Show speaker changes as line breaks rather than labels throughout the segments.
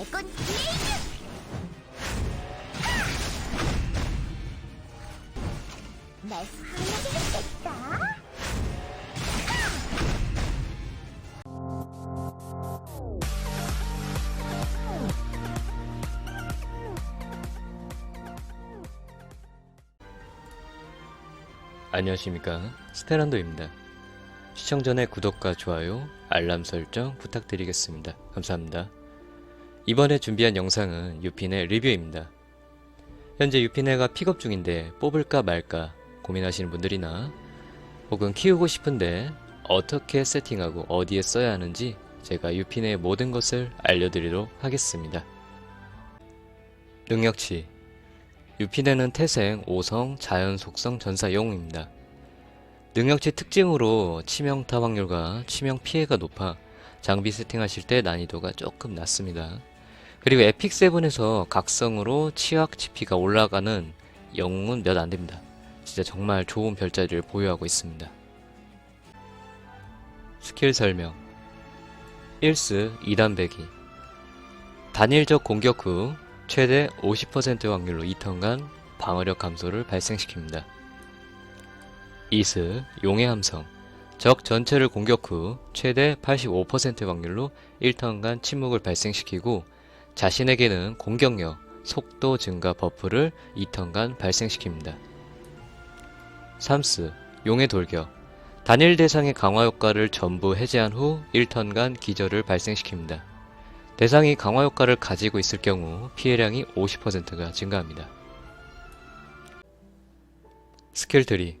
드래곤 블레이드! 날 했겠다.
안녕하십니까 스테란도입니다. 시청 전에 구독과 좋아요, 알람 설정 부탁드리겠습니다. 감사합니다. 이번에 준비한 영상은 유핀의 리뷰입니다. 현재 유핀해가 픽업 중인데 뽑을까 말까 고민하시는 분들이나 혹은 키우고 싶은데 어떻게 세팅하고 어디에 써야 하는지 제가 유핀의 모든 것을 알려드리도록 하겠습니다. 능력치 유핀에는 태생, 오성, 자연 속성 전사 영웅입니다. 능력치 특징으로 치명타 확률과 치명 피해가 높아 장비 세팅하실 때 난이도가 조금 낮습니다. 그리고 에픽 7에서 각성으로 치약 치피가 올라가는 영웅은 몇 안됩니다. 진짜 정말 좋은 별자리를 보유하고 있습니다. 스킬 설명 1스 2단 배기 단일적 공격 후 최대 50% 확률로 2턴간 방어력 감소를 발생시킵니다. 이스 용의 함성 적 전체를 공격 후 최대 85% 확률로 1턴간 침묵을 발생시키고 자신에게는 공격력, 속도 증가 버프를 2턴간 발생시킵니다. 3스 용의 돌격 단일 대상의 강화 효과를 전부 해제한 후 1턴간 기절을 발생시킵니다. 대상이 강화 효과를 가지고 있을 경우 피해량이 50%가 증가합니다. 스킬 트리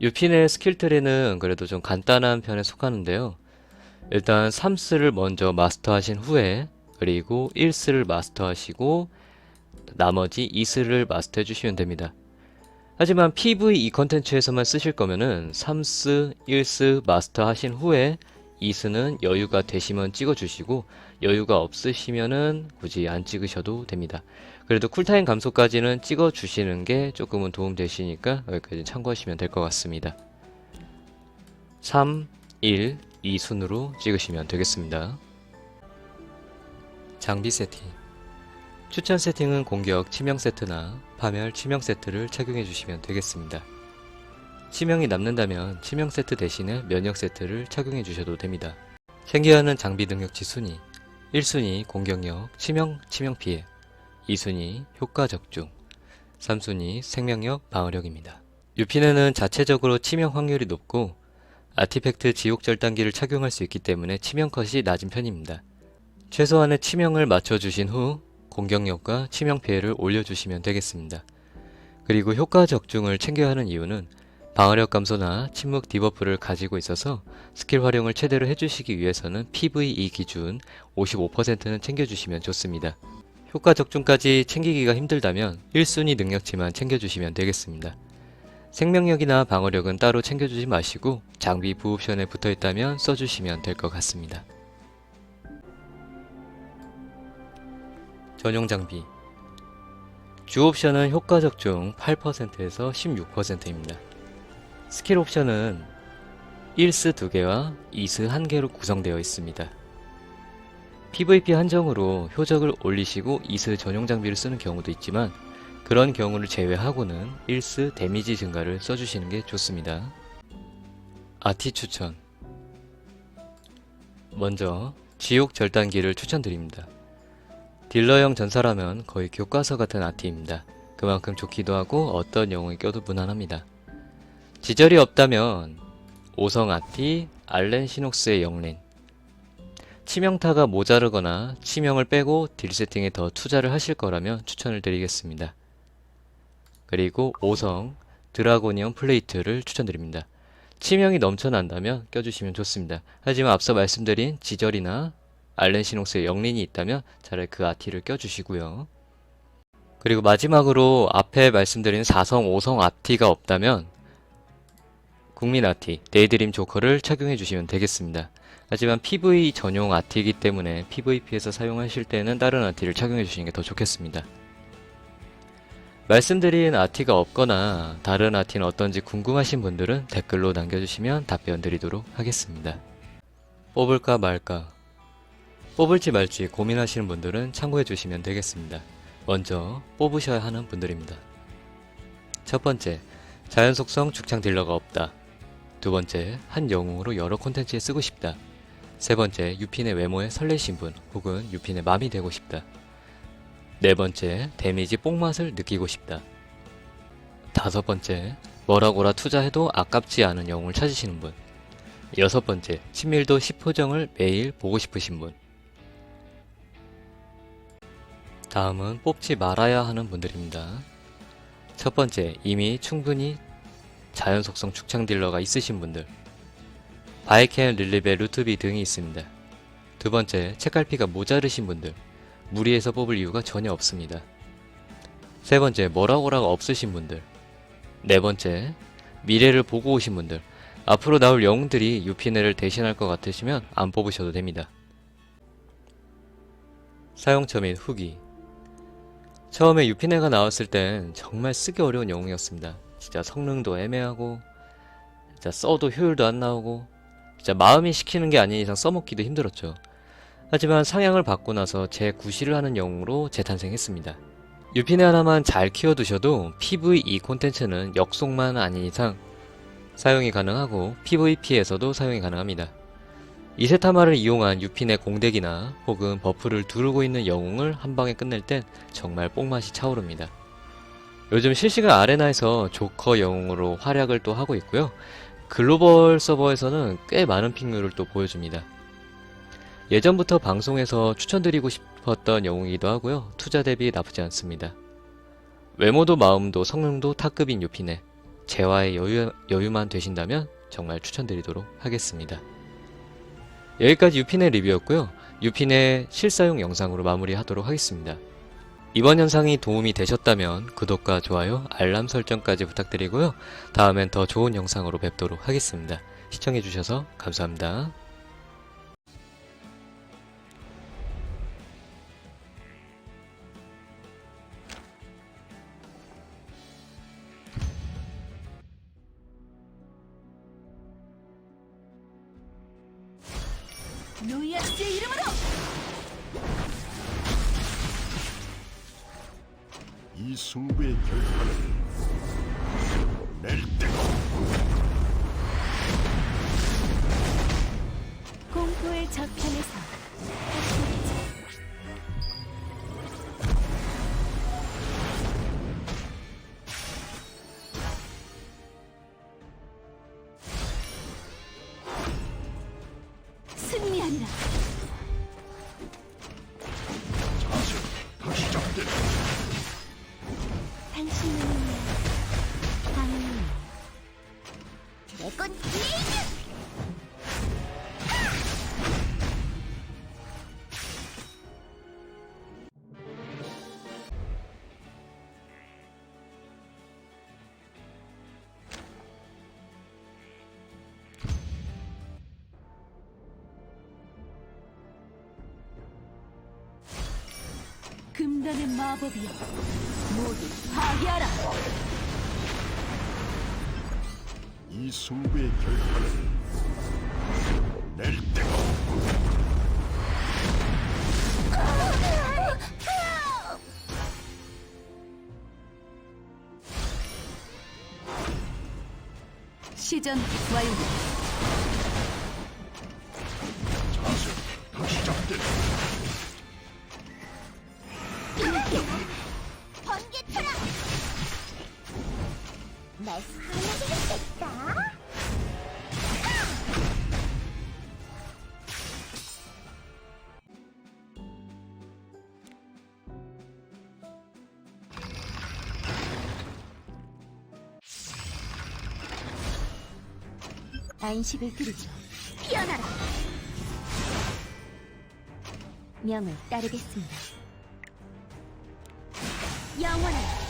유핀의 스킬 트리는 그래도 좀 간단한 편에 속하는데요. 일단 3스를 먼저 마스터하신 후에 그리고 1스를 마스터하시고 나머지 2스를 마스터해 주시면 됩니다. 하지만 PV 이 컨텐츠에서만 쓰실 거면은 3스, 1스 마스터 하신 후에 2스는 여유가 되시면 찍어주시고 여유가 없으시면은 굳이 안 찍으셔도 됩니다. 그래도 쿨타임 감소까지는 찍어주시는 게 조금은 도움 되시니까 여기까지 참고하시면 될 것 같습니다. 3, 1, 2 순으로 찍으시면 되겠습니다. 장비 세팅 추천 세팅은 공격 치명 세트나 파멸 치명 세트를 착용해 주시면 되겠습니다. 치명이 남는다면 치명 세트 대신에 면역 세트를 착용해 주셔도 됩니다. 챙겨야 하는 장비 능력치 순위 1순위 공격력 치명 치명 피해 2순위 효과 적중 3순위 생명력 방어력입니다. 유피네는 자체적으로 치명 확률이 높고 아티팩트 지옥 절단기를 착용할 수 있기 때문에 치명 컷이 낮은 편입니다. 최소한의 치명을 맞춰주신 후 공격력과 치명 피해를 올려주시면 되겠습니다. 그리고 효과 적중을 챙겨야 하는 이유는 방어력 감소나 침묵 디버프를 가지고 있어서 스킬 활용을 최대로 해주시기 위해서는 PVE 기준 55%는 챙겨주시면 좋습니다. 효과 적중까지 챙기기가 힘들다면 1순위 능력치만 챙겨주시면 되겠습니다. 생명력이나 방어력은 따로 챙겨주지 마시고 장비 부옵션에 붙어있다면 써주시면 될 것 같습니다. 전용 장비 주 옵션은 효과 적중 8%에서 16%입니다. 스킬 옵션은 1스 2개와 2스 1개로 구성되어 있습니다. PVP 한정으로 효적을 올리시고 2스 전용 장비를 쓰는 경우도 있지만 그런 경우를 제외하고는 1스 데미지 증가를 써주시는 게 좋습니다. 아티 추천 먼저 지옥 절단기를 추천드립니다. 딜러형 전사라면 거의 교과서 같은 아티입니다. 그만큼 좋기도 하고 어떤 영웅이 껴도 무난합니다. 지절이 없다면 오성 아티, 알렌 시녹스의 영린 치명타가 모자르거나 치명을 빼고 딜 세팅에 더 투자를 하실 거라면 추천을 드리겠습니다. 그리고 오성 드라고니언 플레이트를 추천드립니다. 치명이 넘쳐난다면 껴주시면 좋습니다. 하지만 앞서 말씀드린 지절이나 알렌 시녹스의 영린이 있다면 차라리 그 아티를 껴주시고요. 그리고 마지막으로 앞에 말씀드린 4성, 5성 아티가 없다면 국민 아티, 데이드림 조커를 착용해 주시면 되겠습니다. 하지만 PV 전용 아티이기 때문에 PVP에서 사용하실 때는 다른 아티를 착용해 주시는 게 더 좋겠습니다. 말씀드린 아티가 없거나 다른 아티는 어떤지 궁금하신 분들은 댓글로 남겨주시면 답변 드리도록 하겠습니다. 뽑을까 말까 뽑을지 말지 고민하시는 분들은 참고해 주시면 되겠습니다. 먼저 뽑으셔야 하는 분들입니다. 첫 번째, 자연 속성 축창 딜러가 없다. 두 번째, 한 영웅으로 여러 콘텐츠에 쓰고 싶다. 세 번째, 유핀의 외모에 설레신 분 혹은 유핀의 맘이 되고 싶다. 네 번째, 데미지 뽕맛을 느끼고 싶다. 다섯 번째, 뭐라고라 투자해도 아깝지 않은 영웅을 찾으시는 분. 여섯 번째, 친밀도 10호정을 매일 보고 싶으신 분. 다음은 뽑지 말아야 하는 분들입니다. 첫 번째, 이미 충분히 자연 속성 축창 딜러가 있으신 분들. 바이켄, 릴리베, 루트비 등이 있습니다. 두 번째, 책갈피가 모자르신 분들. 무리해서 뽑을 이유가 전혀 없습니다. 세 번째, 뭐라고라가 없으신 분들. 네 번째, 미래를 보고 오신 분들. 앞으로 나올 영웅들이 유피네를 대신할 것 같으시면 안 뽑으셔도 됩니다. 사용처 및 후기 처음에 유피네가 나왔을 땐 정말 쓰기 어려운 영웅이었습니다. 진짜 성능도 애매하고 진짜 써도 효율도 안 나오고 진짜 마음이 시키는 게 아닌 이상 써먹기도 힘들었죠. 하지만 상향을 받고 나서 재구실을 하는 영웅으로 재탄생했습니다. 유피네 하나만 잘 키워두셔도 PVE 콘텐츠는 역속만 아닌 이상 사용이 가능하고 PVP에서도 사용이 가능합니다. 이세타마를 이용한 유핀의 공덱이나 혹은 버프를 두르고 있는 영웅을 한 방에 끝낼 땐 정말 뽕맛이 차오릅니다. 요즘 실시간 아레나에서 조커 영웅으로 활약을 또 하고 있고요. 글로벌 서버에서는 꽤 많은 핑률을 또 보여줍니다. 예전부터 방송에서 추천드리고 싶었던 영웅이기도 하고요. 투자 대비 나쁘지 않습니다. 외모도 마음도 성능도 탑급인 유핀에 재화의 여유, 여유만 되신다면 정말 추천드리도록 하겠습니다. 여기까지 유핀의 리뷰였고요. 유핀의 실사용 영상으로 마무리하도록 하겠습니다. 이번 영상이 도움이 되셨다면 구독과 좋아요, 알람 설정까지 부탁드리고요. 다음엔 더 좋은 영상으로 뵙도록 하겠습니다. 시청해주셔서 감사합니다.
노이아스의 이름으로!
이 승부의 결판을 낼 때가
공포의 저편에서 내건 레이즈 금단의 마법이여 모두 파괴하라
이 승부의 결판을 낼 때가
시전 완료.
자세 다시 잡되
했겠다 안식을 드리죠. 피어나라! 명을 따르겠습니다. 영원한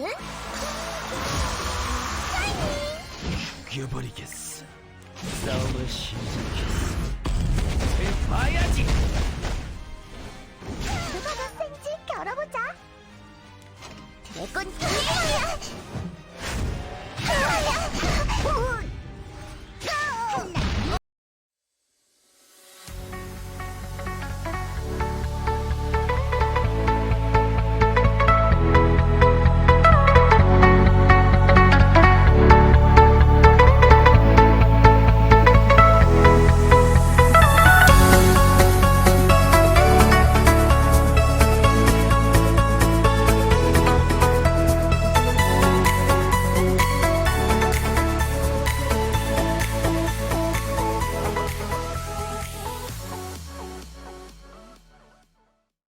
응?
죽여버리겠어. 싸움을 시작했어. 슬퍼야지!